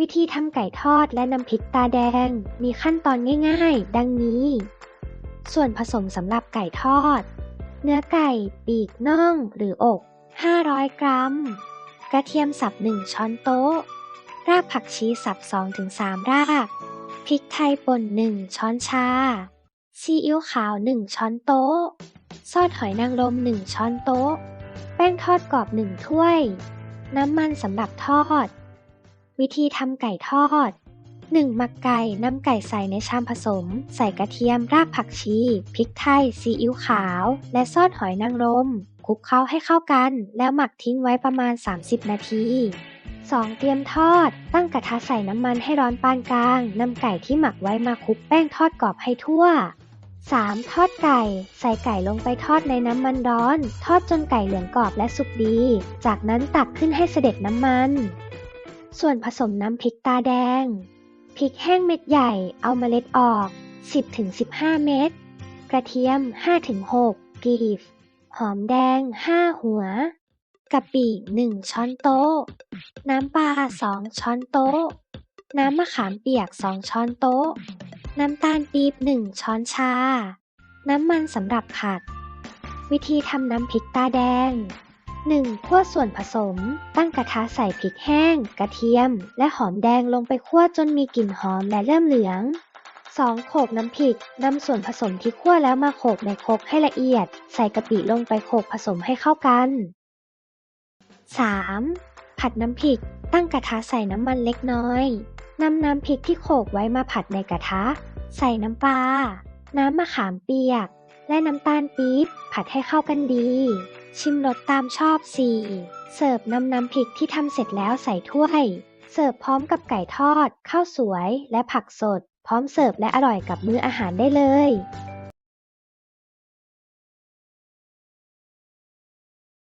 วิธีทำไก่ทอดและน้ำพริกตาแดง มีขั้นตอนง่ายๆ ดังนี้ ส่วนผสมสำหรับไก่ทอด เนื้อไก่ ปีกน่องหรืออก 500 กรัม กระเทียมสับ 1 ช้อนโต๊ะ รากผักชีสับ 2-3 ราก พริกไทยป่น 1 ช้อนชา ซีอิ๊วขาว 1 ช้อนโต๊ะ ซอสหอยนางรม 1 ช้อนโต๊ะ แป้งทอดกรอบ 1 ถ้วย น้ำมันสำหรับทอด วิธีทำไก่ทอด 1. หมักไก่นำไก่ใส่ในชามผสม ใส่กระเทียม รากผักชี พริกไทย ซีอิ๊วขาว และซอสหอยนางรม คลุกเคล้าให้เข้ากัน แล้วหมักทิ้งไว้ประมาณ 30 นาที 2. เตรียมทอด ตั้งกระทะใส่น้ำมันให้ร้อนปานกลางนำไก่ที่หมักไว้มาคลุกแป้งทอดกรอบให้ทั่ว 3. ทอดไก่ ใส่ไก่ลงไปทอดในน้ำมันร้อน ทอดจนไก่เหลืองกรอบและสุกดี จากนั้นตักขึ้นให้เสด็จน้ำมัน ส่วนผสมน้ำพริกตาแดง พริกแห้งเม็ดใหญ่เอาเมล็ดออก 10-15 เม็ด กระเทียม 5-6กลีบ หอมแดง 5 หัวกะปิ1ช้อนโต๊ะ น้ำปลา2ช้อนโต๊ะ น้ำมะขามเปียก 2 ช้อนโต๊ะ น้ำตาลปี๊บ1ช้อนชา น้ำมันสำหรับผัด วิธีทำน้ำพริกตาแดง 1. คั่วส่วนผสม ตั้งกระทะใส่พริกแห้ง กระเทียม และหอมแดงลงไปคั่วจนมีกลิ่นหอมและเริ่มเหลือง 2. โขลกน้ำพริกนำส่วนผสมที่คั่วแล้วมาโขลกในครกให้ละเอียด ใส่กะปิลงไปโขลกผสมให้เข้ากัน 3. ผัดน้ำพริก ตั้งกระทะใส่น้ำมันเล็กน้อยนำน้ำพริกที่โขลกไว้มาผัดในกระทะ ใส่น้ำปลา น้ำมะขามเปียก และน้ำตาลปี๊บผัดให้เข้ากันดี ชิมรสตามชอบ 4. เสิร์ฟนำน้ำพริกที่ทำเสร็จแล้วใส่ถ้วย เสิร์ฟพร้อมกับไก่ทอด ข้าวสวย และผักสด พร้อมเสิร์ฟและอร่อยกับมื้ออาหารได้เลย